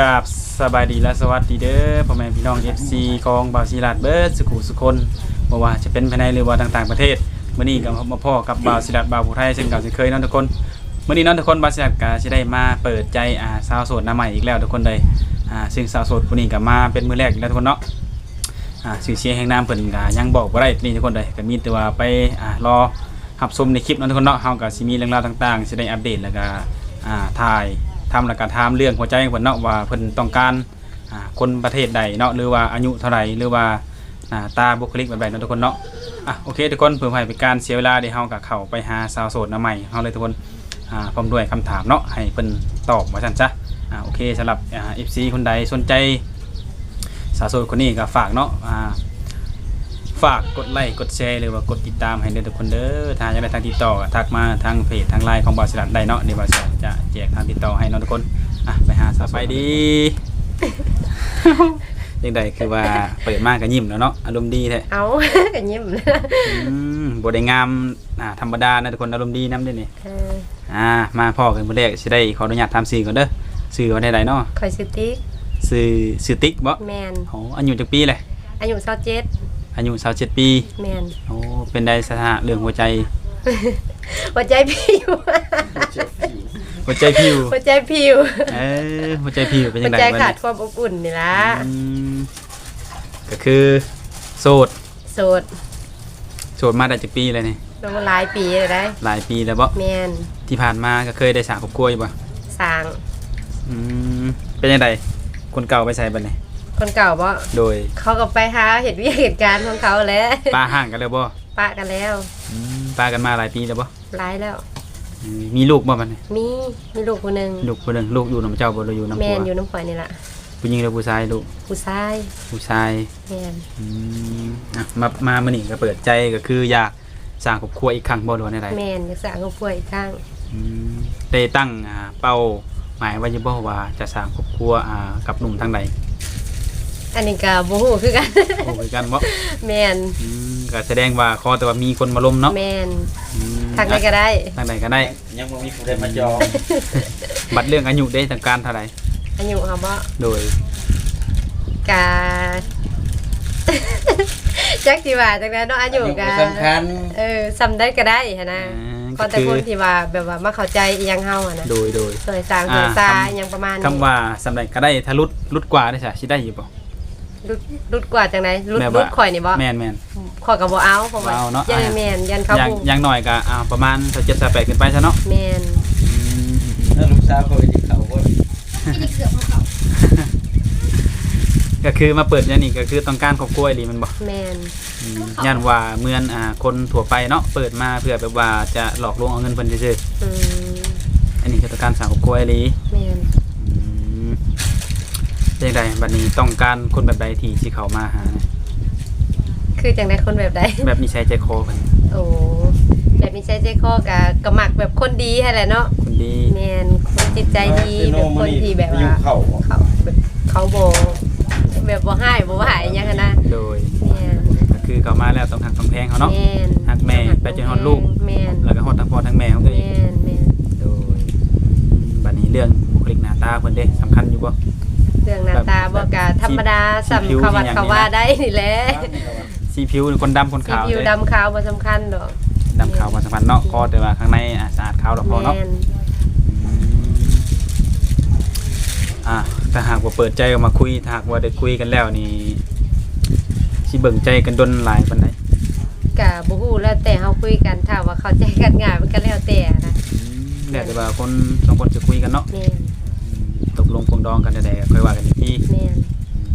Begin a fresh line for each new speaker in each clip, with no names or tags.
กับสบายดีและสวัสดีเด้อพ่อแม่พี่น้อง FC ของบาวศิลาดเบิร์ดสุขุสุคนบ่ว่าจะเป็นภายในหรือว่าต่างๆประเทศมื้อนี้ก็มาพ่อกับบาวศิลาดบาวผู้ไทยเช่นเก่าเช่นเคยเนาะทุกคนมื้อนี้เนาะทุกคนบาวศิลาดก็สิได้มาเปิดใจอ่าสาวโสดหน้าใหม่อีกแล้วทุกคนเลยอ่าซึ่งสาวโสดผู้นี้ก็มาเป็นมื้อแรกอีกแล้วทุกคนเนาะอ่าชื่อเสียงแห่งนามเพิ่นก็ยังบอกบ่ได้นี่ทุกคนเลยก็มีแต่ว่าไปอ่ารอรับชมในคลิปเนาะทุกคนเนาะเฮาก็สิมีเรื่องราวต่างๆสิได้อัปเดตแล้วก็อ่าถ่าย ทำแล้วก็ถามเรื่องหัวใจของเพิ่นเนาะว่าเพิ่นต้องการอ่าคนประเทศใดเนาะหรือว่าอายุเท่าไหร่หรือว่าหน้าตาบุคลิกแบบใดเนาะทุกคนเนาะอะโอเค ทุกคนเพื่อให้เป็นการเสียเวลาเดี๋ยวเฮาก็เข้าไปหาสาวโสดหน้าใหม่เฮาเลยทุกคนอ่าพร้อมด้วยคำถามเนาะให้เพิ่นตอบว่าซั่นซะอ่าโอเคสำหรับอ่า FC คนใดสนใจสาวโสดคนนี้ก็ฝากเนาะอ่า ฝากกดไลค์กดแชร์หรือว่ากดติดตามให้เด้อทุกคนเด้อถ้าอยากได้ทางติดต่อก็ทักมาทางเพจทางไลน์ของบริษัทได้เนาะเดี๋ยวบริษัทจะแจกทางติดต่อให้เนาะทุกคนอะไปหาสาวไปดี ยังไดคือว่าเปิดมากก็ยิ้มแล้วเนาะอารมณ์ดีแท้
เอาก็ยิ้ม
อืมบ่ได้งามอ่าธรรมดานะทุกคนอารมณ์ดีนํเด้นี่
เออ
อ่ามาพ่อกันมื้อแรกสิได้ขออนุญาตถามชื่อก่อนเด้อชื่อว่าได้ใดเนาะ
คอยสติ๊ก
ชื่อชื่อติ๊กบ่
แมน
โอ้อายุจักปีเลย
อายุเศร้าเจ็ด
อายุ27ปี
แมน
โอ้เป็นได้สถานะเรื่องหัวใจ
หัวใจผิว
หัวใจผิว
หัวใจผิว
เออหัวใจผิวเป็น
หั
จั
ว
งได
ใจ
บัด
ขาด
นี้
ความอบอุ่นนี่ละ
อืมก็คือ โสด
โสด
โสดมาได้จักปีเลยนี่
ลงหลายปีเลยได้
หลายปีแล้วบ่
แมน
ที่ผ่านมาก็เคยได้สร้างครอบครัวอยู่ป่ะ
สร้าง
อืมเป็นยังไงคนเก่าไปใส่บัดนี้
คนเก่าบ่
โดย
เขาก็ไปหาเหตุวิเหตุการณ์ของเขาแหล้ว
ป้าห่างกันแล้วบ่
ปะกันแล้ว
อืมป้ากันมาหลายปีแล้วบ่
ร้ายแล้ว
อืมมีลูกบ่บัดนี้
มีมีลูกคนหนึ่ง
ลูกคนหนึงลูกอยู่นำเจ้าบ่หรืออยู่นำ
แม
ผัวน
อยู่น้ำข่อยนี่ละ
ผู้หญิงหรือผู้ชายลูก
ผู้ชาย
ผู้ชาย
แมน
อืมอะมามามื้อนี้ก็เปิดใจก็คืออยากสร้างครอบครัวอีกครั้งบ่หรือว่าได
แมนอยากสร้างครอบครัวอีกครั้ง
อืมได้ตั้งอ่าเป้าหมายไว้อยู่บ่ว่าจะสร้างครอบครัวอ่ากับหนุ่มทางใด
อันนี้ก็บ่ฮู้คือกัน
โอ้คือกันบ่
แมน
อืมก็แสดงว่าขอแต่ว่ามีคนมาล้มเนาะ
แมน
อืม
ทางใดก็ได้
ทางใดก็ได้
ยังบ่มีผู้ใดมาจอง
บัตรเรื่องอายุได้ทางการเท่าไหร่
อายุเขาบ่
โดย
กาจักสิว่าจังได๋เนาะอายุกา
สำคัญ
เออซ้ำได้ก็ได้หันนะ
อ่า
ก็แต่คนที่ว่าแบบว่ามาเข้าใจอีหยังเฮาอะนะ
โดยโดย
สวยสร้างสวยซาอหยังประมาณนี้
คำว่าสำเร็จก็ได้ถ้ารุดรุดกว่าได้ใช่ชิได้อยู่ป่ะ
รุดรุดกว่าจังไดรุด
แบบ
รุ
ว่า
ดข่อยนี่บ่
แมนแมน
ข่อยก็บ่เอาเพราะว่า
บ่เอาเนาะ
ยัน
อ่า
แม่นยันเขา
อย่าง
บ่
อย่างหน่อยก็อ่าประมาณเจ็ดสิบแปดขึ้นไปซะเนาะ
แม่น
อืม
แล้วลูกสาวเขาไปที่เขาคน
ก็คือมาเปิดอย่างนี้ก็คือต้องการครอบครัวอีหลีมันบ่
แม่น
อืมย่านว่าเหมือนอ่าคนทั่วไปเนาะเปิดมาเพื่อแบบว่าจะหลอกลวงเอาเงินเพิ่นซื่อ
อืม
ๆอันนี้คือต้องการสร้างครอบครัวอีหลี
แม่น
อืม เป็นจังไดบัดนี้ต้องการคนแบบใดที่สิเข้ามาหา
คือจังได๋คนแบบใด
แบบนิสัยใจคอเพิ่น
โอ้แบบนี้ใช้ใจคอกะกะมักแบบคนดีให้แหละเนาะ
คนดี
แม่นคนจิตใจดีแบบคนที่แบบ
อยู่
ว่า
เขา
เขาแบบเขาโบแบบบ่ให้บ่หายอยังหั้นนะ
โดย
แม่น
ก็คือเขามาแล้วต้องหักต้องแพงเขาเนาะ
แม่น
หักแม่ไปจนฮอดลูก
แม่น
แล้วก็ฮอดทั้งพ่อทั้งแม่ของตัวเอง
แม่นแม่น
โดยอืมบัดนี้เรื่องบุคลิกหน้าตาเพิ่นเด้สำคัญอยู่บ่
เรื่องหน้าตาบ่กะธรรมดา
สี
สำ
ผิว
เขาวัด
สีหยัง
เขาว่าได้นี่แหละ
สีผิวคนดำคน
สี
ขาว
ผิว
เด้
ดำขาวบ่สำคัญดอก
ดำขาวบ่สำคัญเนาะพอแต่ว่าข้างในอะสะอาดขาวดอกพอเนาะ
แม่น
อืมอะถ้าหากว่าเปิดใจออกมาคุยถ้าหากว่าได้คุยกันแล้วนี่สิเบิ่งใจกันดนหลายปานใด
กะบ่ฮู้แล้วแต่เฮาคุยกันถ้าว่าเข้าใจกันง่ายมันก็แล้วแต่นะ
อืมแล้วแต่ว่าคนสองคนจะคุยกันเนาะ
แม่น
อืม ตกลงปรงดองกันได้ๆค่อยว่ากันอีกที
แม่น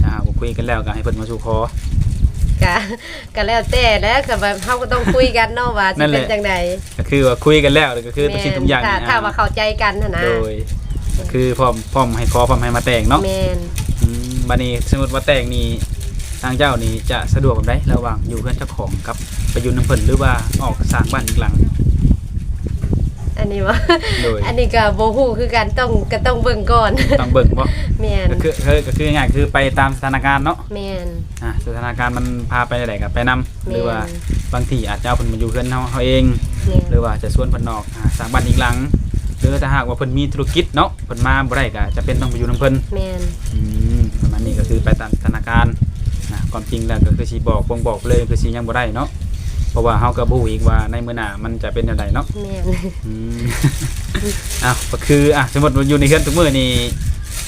ถ้าหากว่าคุยกันแล้วก็ให้เพิ่นมาสู่ขอ
กะก็แล้วแต่แล้วก็แบบเฮาก็ต้องคุยกันเนาะว่าสิ
นั่นแห
เป็
ละ
นจังได
ก็คือว่าคุยกันแล้วก็คือทุกสิ่งทุกอย่าง
ถ้า
นี่
ถ้าว่าเข้าใจกันหั่นนะ
โดยก็คือพร้อมพร้อมให้ขอพร้อมให้มาแต่งเนาะ
แม่น
อืมบัดนี้สมมุติว่าแต่งนี่ทางเจ้านี่จะสะดวกแบบใดระหว่างอยู่เพื่อนเจ้าของกับไปอยู่น้ำเพิ่นหรือว่าออกสร้างบ้านอีกหลัง
อันนี้ว่า
โดย
อันนี้ก็บ่ฮู้คือกันต้องก็ต้องเบิ่งก่อน
ต้องเบิ่งบ่
แม่น
ก็คือคือก็คือง่ายๆคือไปตามสถานการณ์เนาะ
แม่น
อ่าสถานการณ์มันพาไปไหนก็ไปนํหรือว่า
แม่น
บางทีอาจจะเอาเพิ่นมาอยู่เพื่อนเฮาเฮาเอง
แม่น
หรือว่าจะชวนเพิ่นออกอ่าสร้างบ้านอีกหลังคือถ้าหากว่าเพิ่นมีธุรกิจเนาะเพิ่นมาบ่ได้ก็จะเป็นต้องไปอยู่นํเพิ่น
แม่น
อืมประมาณนี้ก็คือไปตามธนาคารนะความจริงแล้วก็คือสิบอกบ่งบอกเลยคือสิยังบ่ได้เนาะ เพราะว่าเฮาก็บ่รู้อีกว่าในมื้อหน้ามันจะเป็นจังไดเนาะ
แม่น
อืม อ้าวก็คืออะสมมุติว่าอยู่ในเฮือนทุกมื้อนี่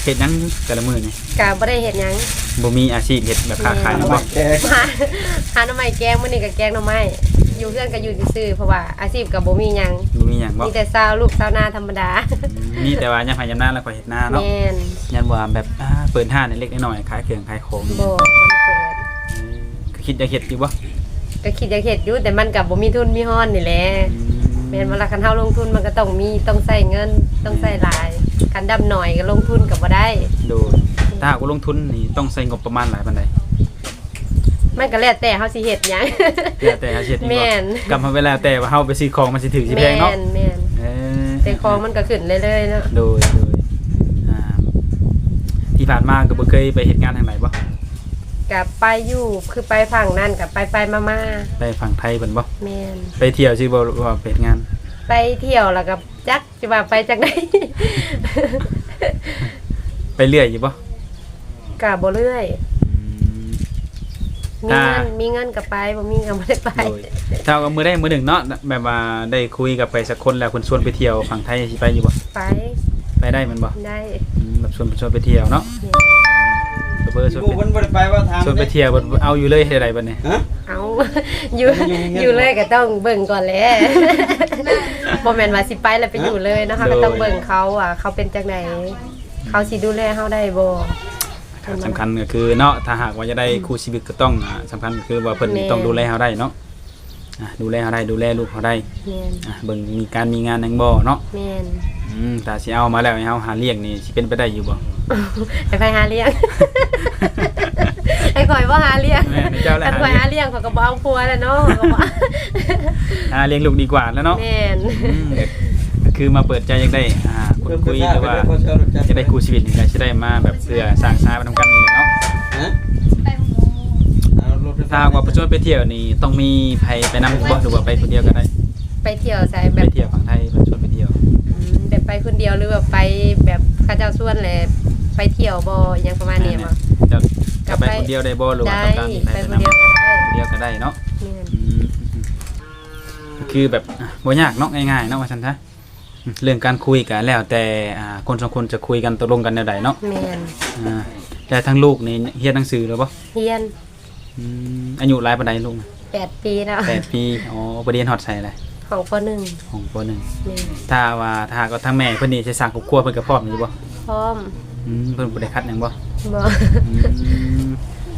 เฮ็ดหยังแต่ละมื้อนี่
ก็บ่ได้เฮ็ดหยัง
บ่มีอาชีพเฮ็ดแบบค้าขายหยังบ่
แก
หาหาหน่อไม้แกงมื้อนี้ก็แกงหน่อไม้อยู่เพื่อนก็อยู่ซื่อๆเพราะว่าอาชีพก็บ่มีหยัง
บ่มีหยังบ่
มีแต่สาวลูกสาวนาธรรมดา
อืมมีแต่ว่ายามให้ยามหน้าแล้วก็เฮ็ดหน้าเนาะ
แม่น
ยันว่าแบบอ่าเปิดห้างเล็กๆน้อยๆขายเครื่องขายของ
บ่มันเปิด
ก็คิดจะเฮ็ดอยู่บ่
ก็คิดอยากเฮ็ดอยู่แต่มันก็บ่มีทุนมีฮ้อนนี่แหละแม่นเวลาคันเฮาลงทุนมันก็ต้องมีต้องใช้เงินต้องใช้หลายคันดำหน่อยก็ลงทุนก็บ่ได้
โดยถ้าหากว่าลงทุนนี่ต้องใช้งบประมาณหลายปานใด
มันก็แล้วแต่เฮาสิเฮ็ดหยัง
แล้วแต่อาชีพที่
แม่
บ่
น
กำมาเวลาแต่ว่าเฮาไปซื้อของมันสิถือสิแพ
แม่
งเนาะ
นแม่น
เออ
แต่ของมันก็ขึ้นเรื่อยๆเนาะ
โดยโดยอ่าที่ผ่านมาก็บ่เคยไปเฮ็ดงานทางไหนบ่
ก็ไปอยู่คือไปฝั่งนั้นก็ไปไปๆมา
ไปฝั่งไทยเพิ่นบ่
ๆแม่น
ไปเที่ยวชื่อบ่ว่าไปเฮ็ดงาน
ไปเที่ยวแล้วก็จักสิว่าไปจากไหน
ไปเรื่อยอยู่บ่
ก็บ่เรื่อย
อืม
มี
อ่า
เงินมีเงินก็ไปบ่มีเงินบ่ได้ไป
โดยถ้าว่ามื้อใดมื้อหนึ่งเนาะแบบว่าได้คุยกับไปสักคนแล้วคนชวนไปเที่ยวฝั่งไทยสิไปอยู่บ่
ไป
ไปได้แมันบ่
ได้
อืมแบบชวนชวนไปเที่ยวเนาะ
เนี่ย
ก็ เบอร์ชวน
กู
ไป
มันบ่ได้ไปว่าทาง
ชวนไปเที่ยวบ่เอาอยู่เลยเฮ็ดได้บัดนี้
ฮะ
เอาอยู่
อยู่เงียบๆ
อยู่เลยก็ต้องเบิ่งก่อนแหละบ่แม่นว่าสิไปแล้วไปอยู่เลยนะคะก็ต้องเบิ่งเขาอะเขาเป็นจังไดเขาสิดูแลเฮาได้บ่
ครับสำคัญก็คือเนาะถ้าหากว่าจะได้คู่ชีวิตก็ต้องอ่าสำคัญก็คือว่าเพิ่น
แม่
ต้องดูแลเฮาได้เนาะอะดูแลเฮาได้ดูแลลูกเฮาได้
แม่น
อะเบิ่งมีการมีงานหยังบ่เนาะ
แม่น
อืมถ้าสิเอามาแล้วให้เฮาหาเลี้ยงนี่สิเป็นไปได้อยู่บ่
ให้ไปหาเลี้ยงให้ข่อยบ่หาเลี้ยง
แม่ให้เจ้าแหละ
คันข่อยหาเลี้ยงข่อยก็บ่เอาผัวแล้วเนาะก็บ่
หาเลี้ยงลูกดีกว่าแล้วเนาะ
แม่น
อืมก็คือมาเปิดใจอยากได้อ่าคุยคุยหรือว่าจะได้คู่ชีวิตนี่ก็สิได้มาแบบเพื่อสร้างสร้างไปทำกันนี่แหละเนาะ
ฮะ
ไปหมู
เอารถไฟ
ถ้าหากว่าไปชวนไปเที่ยวนี่ต้องมีไผไปนำบ่หรือว่าไปคนเดียวก็ได้
ไปเที่ยวใส่
ไป
แบบ
เที่ยวฝั่งไทยเพิ่นชวนไปเที่ยว
อืมแบบไปคนเดียวหรือแบบไปแบบเข้าเจ้าส่วนแหละ ไปเที่ยวบ่อหยังประมาณนี้บ่
จะจะไปคนเดียวได้บ่หรือว่า
ได้
ต้องการมีใคร
ไป
ไป
คน
นำ
เดียวก็ได้
คนเดียวก็ได้เนาะ
แม่น
อืมก็คือแบบอะบ่ยากเนาะง่ายๆเนาะว่าซั่นซะอืมเรื่องการคุยกันแล้วแต่อ่าคนสองคนจะคุยกันตกลงกันแนวใดเนาะ
แม่น
อ่าแต่ทั้งลูกนี่เรียนหนังสือแล้วบ่
เฮียน
อืมอายุหลายปานใดลูกน่ะ
8ปีแล้ว
แปดปีอ๋อบ่เรียนฮอดใส่เลย
ของปหนึ่ง
ของปหนึ่ง
แม่น
ถ้าว่าถ้าก็ทั้งแม่เพิ่นนี่สิสร้างครอบครัวเพิ่นก็พร้อมอยู่บ่
พร้อม
อืมเพิ่นบ่ได้คัดหยังบ่
บ่
อืม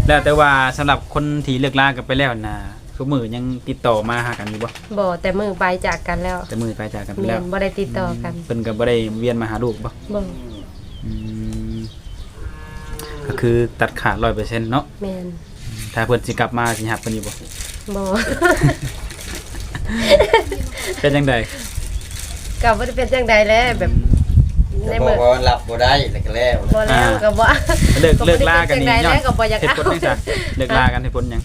แล้วแต่ว่าสำหรับคนที่เลิกลากันไปแล้วน่ะทุกมื้อยังติดต่อมาหากันอยู่บ่
บ่แต่มือไปจากกันแล้ว
แต่มื้อไปจากกันไป
แม่
แล้ว
นบ่ได้ติดต่อกัน
เพิ่นก็บ่ได้เวียนมาหาลูกบ่
บ่
อืมก็คือตัดขาด100%เนาะ
แม่น
ถ้าเพิ่นสิกลับมาสิหักเพิ่นอยู่บ่
บ่
เป็นจังได
ก็บ่ได้เป็นจังใดแล้วแบบ ใน
จะบอ
มื
ก
อ
ว่าหลับบ่ได้แล้วก็แล้ว
บ่แล้วก็บ่
เลิกเลิกลากันนี่
ก็บ่ได้
ย้อน
จังใดแล้วก็บ่อยาก
เหตุผล
เอา
จังซะเลิกลากันเหตุผลหยัง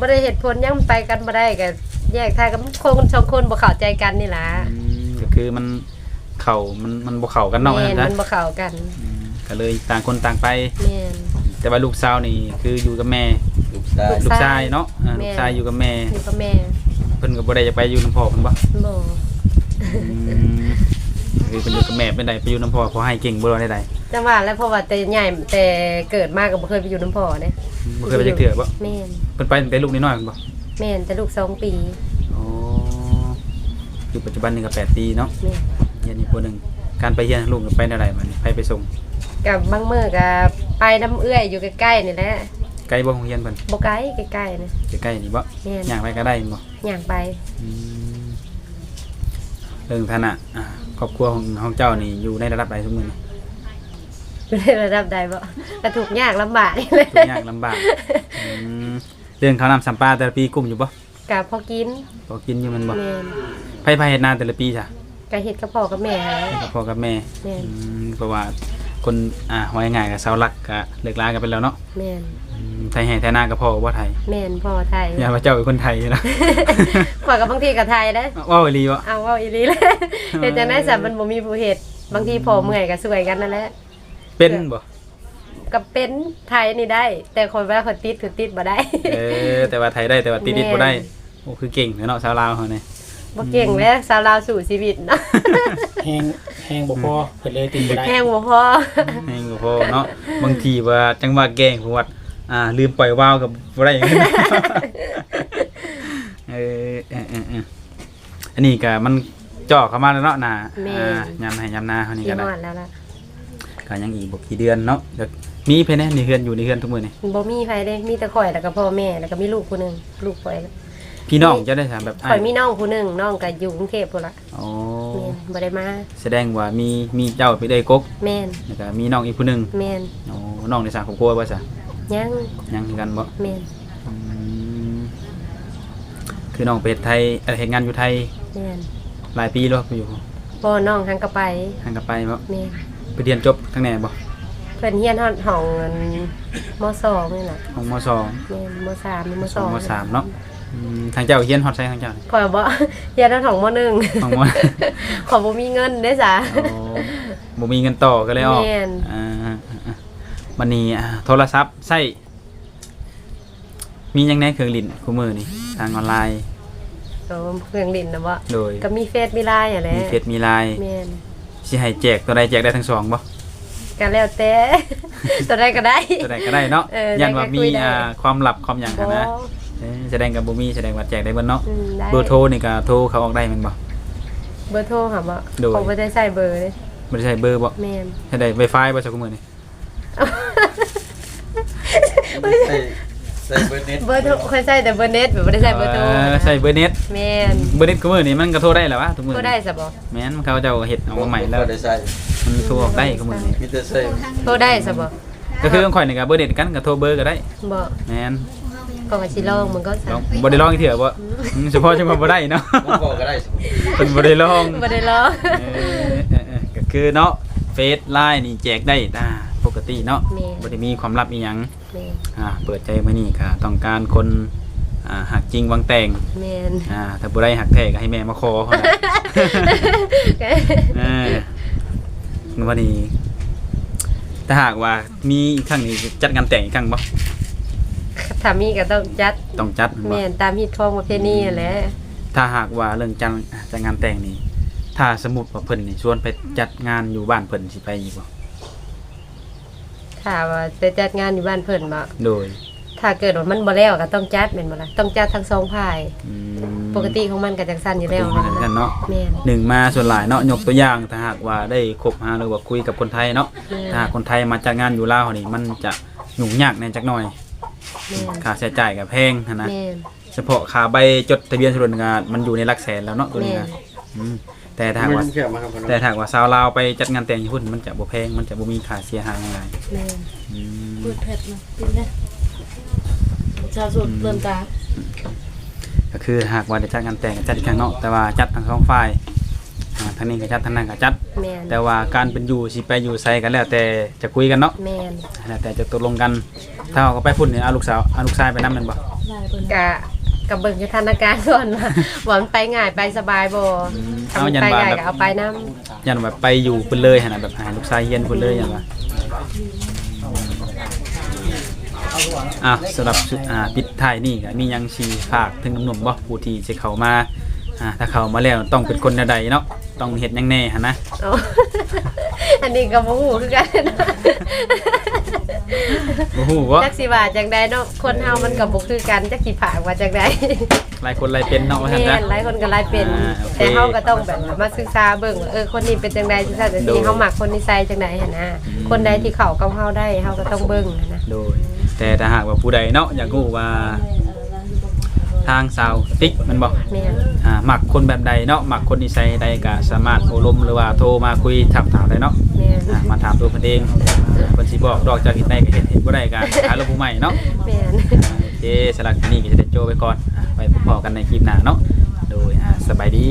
บ่ได้เหตุผลหยังไปกันบ่ได้ก็แยกทางกันคนสองคนบ่เข้าใจกันนี่ล่ะ
อืมก็คือมันเข้ามันมันบ่เข้ากันเนาะว่า
แม่
ซั่
น
นซะ
มันบ่เข้ากัน
อืมก็เลยต่างคนต่างไป
แม่น
แต่ว่าลูกสาวนี่คืออยู่กับแม่
ลูกชาย
ลูกชายเนาะอ่า
แม่
ลูกชายอยู่กับแม่
อยู่กับแม่
เพิ่นก็บ่ได้อยากไปอยู่นํพ่อเพิ่นบ่
บ่
อืม คือเพิ่นอยู่กับแม่เป็นไดไปอยู่นํพ่อเพราะให้เก่งบ่ได้ใด
จังว่าแล้วเพราะว่าแต่ใหญ่แต่เกิดมาก็บ่เคยไปอยู่น้ำพ่อเด้
บ่เคยไปจักเทื่อบ่
แม่น
เพิ่นไปตั้งแต่ลูกน้อยๆเพิ่นบ่
แม่นแต่ลูกสองปี
อ๋อคือปัจจุบันนี่ก็8ปีเนาะ
แม่น
เรียนอีกคนหนึงการไปเรียนลูกไปแนวใดบัดนี้ไปไปส่ง
กับบางมื้อก็ไปน้ำเอื้อยอยู่ใกล้ๆนี่แหละ
ไกลบ่โรงเรียนเพิ่น
บ่ไกลใกล้ๆนะ
ใกล้ๆนี่บ่
แม่น
ย่างไปก็ได้บ่
ย่างไป
อืมเรื่องฐานะอ่า ครอบครัวของของเจ้านี่อยู่ในระดับใดทุกมื้อนี่
อยู่ในระดับใดบ่ก็ทุกข์ยากลำบากนี่แหละ
ทุกข์ยากลำบากอืมเรื่องข้าวน้ำสัมปลาแต่ละปีกุ้มอยู่บ่
ก็พอกิน
พอกินอยู่แมันบ่
แม่น
ไผไผเฮ็ดนาแต่ละปีจ้ะ
ก็เฮ็ดกับพ่อกับแม่หา
กับพ่อกับแม่
แม่น
อืมเพราะว่า คนอ่าว่าง่ายๆกับเสาหลักก็เลิกลากันไปแล้วเนาะ
แม่น
ออืมไทยแห่ไทยนาก็พอว่าไทย
แม่นพ่อไทย
อย่าว่าเจ้าเป็นคนไทยนะ
ข่อยกับบางทีกับไทยเด้อ
ว้าวอีหลีวะ
เอาเว้าอีหลีเลยเฮ็ดจังได๋ซะมันบ่มีผู้เฮ็ดบางทีพ่อเมื่อยก็ช่วยกันนั่นแหละ
เป็นบ่
ก็เป็นไทยนี่ได้ แต่คนว่าคนติดคือติดบ่ได้
เออแต่ว่าไทยได้แต่ว่าติดดิดบ่ได้โอ้คือเก่งเนาะชาวลาวเฮานี่
บ่เก่งแล้วสาวลาวสู่ชีวิตเนาะ
แห้งแห้งบ่พอเพิ่นเลยติดบ่ได้
แห้งบ่พอ
แม่งก็พอเนาะบางทีว่าจังหวะแกล้งเพราะว่าอ่า ลืมปล่อยวาวกับบ่ได้อย่างนั้นเออเออเออเอออันนี้ก็มันจ่อเข้ามาแล้วเนาะน่ะอ่ายามให้ยามนาเฮานี่
สิ
ก็
ฮ
ได้
อดแล้วล่ะ
ก็ยังอีกบ่กี่เดือนเนาะเดี๋ยวมีเพิ่นแน่ในเฮือนอยู่ในเฮือนทุกมื้อนี่
บ่มีไผเด้มีแต่ข่อยแล้วก็พ่อแม่แล้วก็มีลูกผู้หนึงลูกข่อย
พี่น้องจะได้ถามแบบ
ข่อยมีน้องผู้หนึงน้องก็อยู่กรุงเทพพุ่นล่ะ
อ๋อ
แม่นบ่ได้มา
แสดงว่ามีมีเจ้าไปได้กก
แม่น
แล้วก็มีน้องอีกผู้หนึง
แม่น
อ๋อน้องในสามครอบครัวบ่ซะ
ยัง
ยังคือกันบ่
แม่น
อืมคือน้องไปเฮ็ดไทยเอ่อเฮ็ดงานอยู่ไทย
แม่น
หลายปีแล้วไปอยู่
พ่อน้องหันก็ไป
ทางกลับไปบ่
แม่น
ไปเรียนจบทางไหนบ่
เพิ่นเฮียนฮอดห้องอันมสองนี่น่ะ
ของมสอง
แม่นมสามหรือม
ม
ส
สอ
องง
มสามเนาะอืม ทางเจ้าเรียนฮอดไสทางเจ้านี่
ข่อยบ่เฮียนฮอดห้องมหนึ่ง
ของม
ขอบ่มีเงินเด้จ้ะ
อ๋อบ่มีเงินต่อก็เลยออก
แม่น
อ่าๆๆวันนี้อ่าโทรศัพท์ใช้มีหยังแหน่เครื่องลิ้นคู่มือนี่ทางออนไลน์
โอ้เครื่องลิ้นน่ะบ่
โดย
ก็มีเฟซมีไลน์อะแหละ
มีเฟซมีไลน์
แม่น
สิให้แจกตัวใดแจกได้ทั้งสองบ่
ก็แล้วแต่ ตัวใดก็ได้
ตัวใดก็ได้เนาะ
เออ
ยันว่า
ได้ก็
มี
คุยได้
อ่าความลับความหยัง
บ่
หั้นนะเออแสดงกับบ่มีแสดงว่าแจกได้เบิดเนาะ
อืมได้
เบอร์โทรนี่ก็โทรเขาออกได้แม่นบ่
เบอร์โทรค่ะบ่
โดย
ผมบ่ได้ใส่เบอร์เลย
บ่ได้ใช้เบอร์บ่
แม่น
ใช้ได้ Wi-Fi บ่จักมื้อนี่
ใส่ใส่เบอร์เน็ต
เบอร์โทรเคยใส่แต่เบอร์เน็ตแบบบ่ได้ใส่เบอร์โทร
เออใช้เบอร์เน็ต
แม่น
เบอร์เน็ตคือมื้อนี่มันก็โทรได้แหละวะทุกมื้อ
ก็
นี่
ได้ซะบ่
แม่นเขาเจ้าเฮ็ดออกมาใหม่แล้ว
บ่ได้ใส่
มันโทรออกได้คือมื้อนี่
มีแต่ใส่
โทรได้ซะบ่
ก็คือของข่อยนี่ก็เบอร์เน็ตกันก็โทรเบอร์ก็ได้
บ่
แม่น
ก็ว่าสิลองมันก็
ล
ซะ
องบ่ได้ลองอีกเทื่อบ่อืมเฉพาะจังว่าบ่ได้เนาะ
บ่พอก็ได้สิ
เพิ่นบ่ได้ลอง
บ่ได้ลอง
เออเออเออก็คือเนาะเฟซไลน์นี่แจกได้ตาปกติเนาะ
แม่น
บ่ได้มีความลับอีหยัง
แม่น
อ่าเปิดใจมานี่ค่ะต้องการคนอ่าหักจริงหวังแต่ง
แม่น
อ่าถ้าบ่ได้หักแท้ก็ให้แม่มาขอเขานะเออวันนี้ถ้าหากว่ามีอีกครั้งนี้จัดงานแต่งอีกครั้งบ่
ถ้ามีก็ต้องจัด
ต้องจัดบ่
แม่นตามฮิตของประเพณีนั่นแหละ
ถ้าหากว่าเรื่องจัดจัดงานแต่งนี่ถ้าสมมุติว่าเพิ่นนี่ชวนไปจัดงานอยู่บ้านเพิ่นสิไปอีกบ่
ถ้าว่าไปจัดงานอยู่บ้านเพิ่นบ่
โดย
ถ้าเกิดว่ามันบ่แล้วก็ต้องจัดแม่นบ่ล่ะต้องจัดทั้งสองฝ่าย
อืม
ปกติของมันก็จังซั่นอยู่แล้ว
ปกติมันก็จังซั่นเนาะ
แม่น
หนึ่งมาส่วนหลายเนาะยกตัวอย่างถ้าหากว่าได้คบหาหรือว่าคุยกับคนไทยเนาะ
แม่น
ถ้าหากคนไทยมาจัดงานอยู่ลาวนี่มันจะยุ่งยากแน่จักหน่อย
แม่น
ค่าใช้จ่ายกับแพงหั้นนะ
แม่น
เฉพาะค่าใบจดทะเบียนสมรสงานมันอยู่ในหลักแสนแล้วเนาะตัวนี้
แม่
นะ
น
อืมแต่ถ้าหากว่า
ไม่เชื่อมาครับพี่น้อง
แต่ถ้าหากว่าชาวลาวไปจัดงานแต่งญี่ปุ่นมันจะบ่แพงมันจะบ่มีค่าเสียหายอะไร
แม่น
อืม
พูดเผ็ดนะกินนะชาวสุดเริ่มตา
ก็คือหากว่าได้จัดงานแต่งก็จัดอีกครั้งเนาะแต่ว่าจัดทั้งสองฝ่าย อ่าทางนี้ก็จัดทางนั้นก็จัด
แม่น
แต่ว่าการเป็นอยู่สิไปอยู่ไสกันแล้วแต่จะคุยกันเนาะ
แม่น
แล้วแต่จะตกลงกัน ถ้าเอาก็ไปพุ่นเนี่ยเอาลูกสาวเอาลูกชายไปนำแม่นบ่
ได้เพิ่น
กะกับเบิ่งสถานการณ์ก่อนว่าว่ามันไปง่ายไปสบายบ่
อืม
ถ้า
เอา
มัน
ยัน
ไป
ว่า
ง่าย
แบบ
ก็เอาไปนํ
ยันแบบไปอยู่พุ่นเลยหั่นน่ะแบบให้ลูกชายเรียนพุ่นเลยยันว่าอะสำหรับชุดอ่าปิดท้ายนี่ก็มีหยังสิฝากถึงหนุ่มๆบ่ผู้ที่สิเข้ามาอ่าถ้าเข้ามาแล้วต้องเป็นคนแนวใดเนาะ ต้องเฮ็ดหยังแน่หั่นนะ
อ๋อ อันนี้ก็บ่ฮู้คือกัน
บ่ฮู้ว่า
จักสิว่าจังใดเนาะคนเฮามันก็บ่คือกันจักสิผากว่าจังใด
หลายคนหลายเป็นเนาะว่าซั่น
แม่
จ้ะ
นหลายคนก็หลายเป็น
อ่าโอเค
แต่เฮาก็ต้องแบบมาศึกษาเบิ่งว่าเออคนนี้เป็นจังใดจังซั่นจัง
โด
ซี่
ย
เฮามักคนนิสัยจังใดหั่นนะ
อืม
คนใดที่เข้ากับเฮาได้เฮาก็ต้องเบิ่งหั้นนะ
โดย แต่ถ้าหากว่าผู้ใดเนาะอยากรู้ว่า ทางสาวติ๊กแมันบ่
แม่น
อ่ามักคนแบบใดเนาะมักคนนิสัยใดก็สามารถโอลมหรือว่าโทรมาคุยถามถามได้เนาะ
แม่น
อ่ามาถามตัวเพิ่นเองเพิ่นสิบอกดอกจากเฮ็ดได้ก็เฮ็ดเฮ็ดบ่ได้ก็หาลมผู้ใหม่เนาะ
แม่น
อ่าโอเคสำหรับคลิปนี้ก็จะได้โจไปก่อนอ่าไปพบกันในคลิปหน้าเนาะ โดยอ่าสบายดี